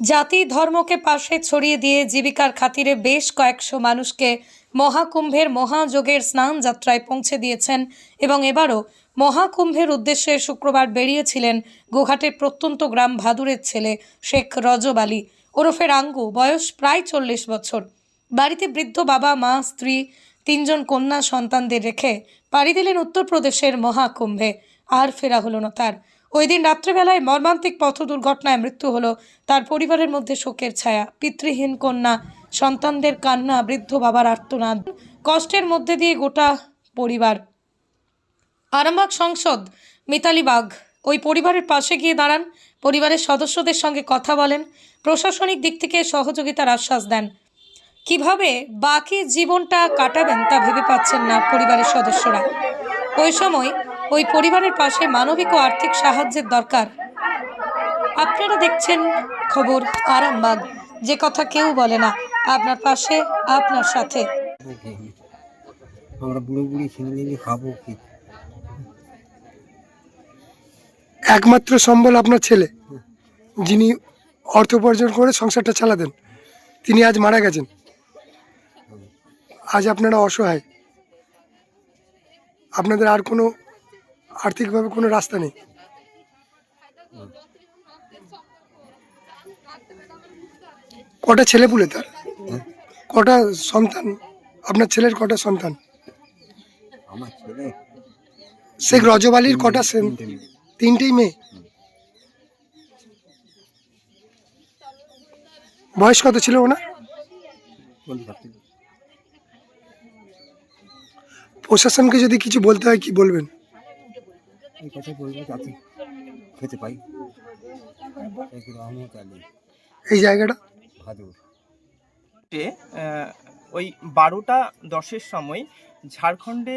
জাতি ধর্মকে পাশে ছড়িয়ে দিয়ে জীবিকার খাতিরে বেশ কয়েকশো মানুষকে মহাকুম্ভের মহাযোগের স্নান যাত্রায় পৌঁছে দিয়েছেন এবং এবারও মহাকুম্ভের উদ্দেশ্যে শুক্রবার বেরিয়েছিলেন গোঘাটের প্রত্যন্ত গ্রাম ভাদুরের ছেলে শেখ রজব আলী। ওরফে রাঙ্গু, বয়স প্রায় চল্লিশ বছর। বাড়িতে বৃদ্ধ বাবা, মা, স্ত্রী, তিনজন কন্যা সন্তানদের রেখে পাড়ি দিলেন উত্তরপ্রদেশের মহাকুম্ভে। আর ফেরা হলো না তার। ওই দিন রাত্রেবেলায় মর্মান্তিক পথ দুর্ঘটনায় মৃত্যু হলো তার পরিবারের মধ্যে শোকের ছায়া, পিতৃহীন কন্যা, সন্তানদের কান্না, বৃদ্ধ বাবার আর্তনাদ, কষ্টের মধ্যে দিয়ে গোটা পরিবার। আরামবাগ সংসদ মিতালি বাগ ওই পরিবারের পাশে গিয়ে দাঁড়ান, পরিবারের সদস্যদের সঙ্গে কথা বলেন, প্রশাসনিক দিক থেকে সহযোগিতার আশ্বাস দেন। কীভাবে বাকি জীবনটা কাটাবেন তা ভেবে পাচ্ছেন না পরিবারের সদস্যরা। ওই সময় ওই পরিবারের পাশে মানবিক ও আর্থিক সাহায্যের দরকার। আপনারা দেখছেন খবর আরামবাগ। যে কথা কেউ বলে না আপনার পাশে আপনার সাথে। আমরা বুড়ো বুড়ি ছেলে খাব কি? একমাত্র সম্বল আপনার ছেলে যিনি অর্থ উপার্জন করে সংসারটা চালাতেন। তিনি আজ মারা গেছেন। আজ আপনারা অসহায়। আপনাদের আর কোনো আর্থিকভাবে কোনো রাস্তা নেই। কটা ছেলে পুলে তার? কটা সন্তান? আপনার ছেলের কটা সন্তান? আমার ছেলে। শেখ রজব আলীর কটা তিনটেই মেয়ে? বয়স কত ছিল ওনার? প্রশাসনকে যদি কিছু বলতে হয় কি বলবেন? এই কথা বলব যাতে খেতে পাই। এক রহমত আলী। এই জায়গাটা? ভাদুর। ওই বারোটা দশের সময় ঝাড়খণ্ডে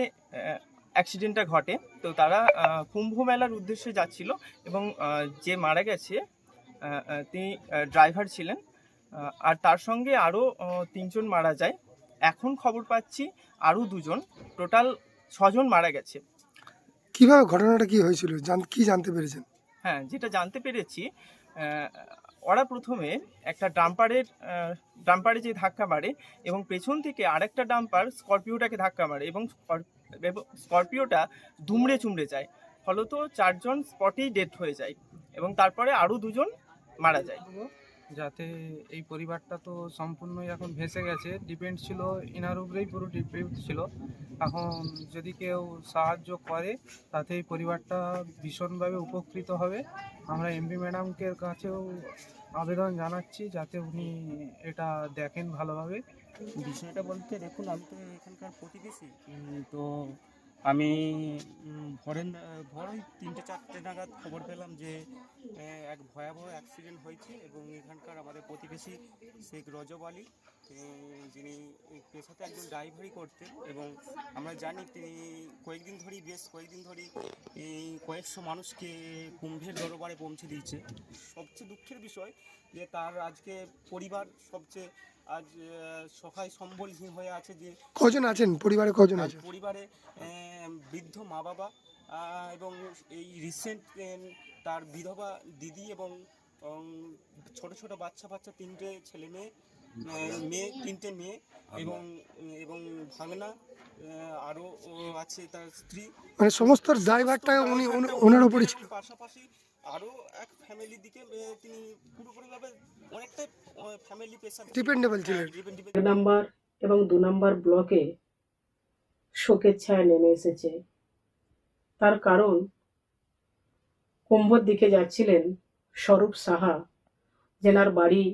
অ্যাক্সিডেন্টটা ঘটে। তো তারা কুম্ভ মেলার উদ্দেশ্যে যাচ্ছিল এবং যে মারা গেছে তিনি ড্রাইভার ছিলেন। আর তার সঙ্গে আরও তিনজন মারা যায়। এখন খবর পাচ্ছি আরও দুজন। টোটাল ছজন মারা গেছে। কীভাবে ঘটনাটা কি হয়েছিল? কি জানতে পেরেছেন? হ্যাঁ যেটা জানতে পেরেছি ওরা প্রথমে একটা ডাম্পারের ডাম্পারে যে ধাক্কা মারে এবং পেছন থেকে আরেকটা ডাম্পার স্করপিওটাকে ধাক্কা মারে এবং স্করপিওটা দুমড়ে চুমড়ে যায়। ফলত চারজন স্পটেই ডেথ হয়ে যায় এবং তারপরে আরও দুজন মারা যায়। যাতে এই পরিবারটা তো সম্পূর্ণই এখন ভেসে গেছে। ডিপেন্ড ছিল, ইনার উপরেই পুরো ডিপেন্ড ছিল। এখন যদি কেউ সাহায্য করে, তাতে এই পরিবারটা ভীষণভাবে উপকৃত হবে। আমরা এমপি ম্যাডামকে কাছেও আবেদন জানাচ্ছি, যাতে উনি এটা দেখেন ভালোভাবে। বিষয়টা বলতে দেখুন, আমি তো এখানকার প্রতিবেশী। তো আমি ভরেন ভর ওই তিনটে চারটে নাগাদ খবর পেলাম যে এক ভয়াবহ অ্যাক্সিডেন্ট হয়েছে এবং এখানকার আমাদের প্রতিবেশী শেখ রজব আলী এ, যিনি পেশাতে একজন ড্রাইভারি করতেন এবং আমরা জানি তিনি কয়েকদিন ধরেই বেশ কয়েকদিন ধরেই এই কয়েকশো মানুষকে কুম্ভের দরবারে পৌঁছে দিয়েছে। সবচেয়ে দুঃখের বিষয় যে তার আজকে পরিবার সবচেয়ে আজ সহায় সম্বলহীন হয়ে আছে যে কজন আছেন? পরিবারে কজন আছে? পরিবারে বৃদ্ধ মা বাবা এবং এই রিসেন্ট তার বিধবা দিদি এবং ছোট ছোট বাচ্চা বাচ্চা তিনটে ছেলে মেয়ে মেয়ে তিনটে মেয়ে এবং এবং ভাগনা আরও আছে তার স্ত্রী। মানে সমস্ত ড্রাইভারটা উনি ওনার উপরে ছিল। পাশাপাশি আরও এক ফ্যামিলির দিকে তিনি পুরোপুরিভাবে অনেকটাই ফ্যামিলি প্রেশার ডিপেন্ডেবল ছিলেন। ডিপেন্ড নাম্বার এবং দু নাম্বার ব্লকে শোকের ছায়া নেমে এসেছে। তার কারণ কুম্ভর দিকে যাচ্ছিলেন স্বরূপ সাহা জেনার বাড়ি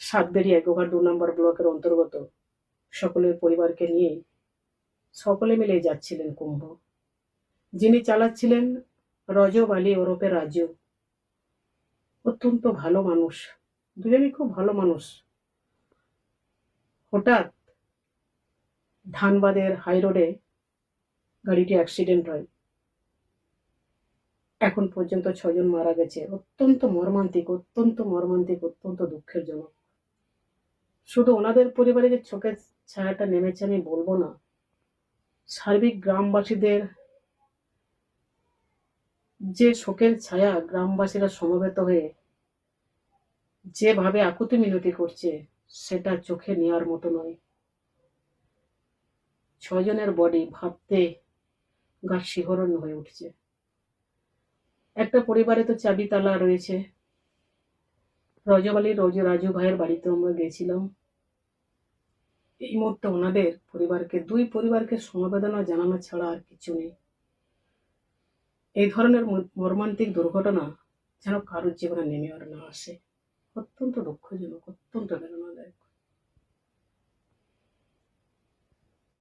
সাতবেরিয়া গোঘাট দু নম্বর ব্লকের অন্তর্গত। সকলের পরিবারকে নিয়ে সকলে মিলে যাচ্ছিলেন কুম্ভ। যিনি চালাচ্ছিলেন রজব আলী ওরফে রাজু। অত্যন্ত ভালো মানুষ, দুজনেই খুব ভালো মানুষ। হঠাৎ ধানবাদের হাই রোডে গাড়িটি অ্যাক্সিডেন্ট হয়। এখন পর্যন্ত ছজন মারা গেছে। অত্যন্ত মর্মান্তিক অত্যন্ত মর্মান্তিক, অত্যন্ত দুঃখের জনক শুধু ওনাদের পরিবারে যে চোখের ছায়াটা নেমেছে আমি বলব না। সার্বিক গ্রামবাসীদের যে শোকের ছায়া গ্রামবাসীরা সমবেত হয়ে যেভাবে আকুতি মিনতি করছে, সেটা চোখে নেওয়ার মতো নয়। ছজনের বডি ভাবতে গা শিহরণ হয়ে উঠছে। একটা পরিবারে তো চাবি তালা রয়েছে। রজবালি রোজ রাজু ভাইয়ের বাড়িতে আমরা গেছিলাম। এই মুহূর্তে ওনাদের পরিবারকে, দুই পরিবারকে সমবেদনা জানানো ছাড়া আর কিছু নেই। এই ধরনের মর্মান্তিক দুর্ঘটনা যেন কারোর জীবনে নেমে আর না আসে। অত্যন্ত দুঃখজনক, অত্যন্ত বেদনাদায়ক।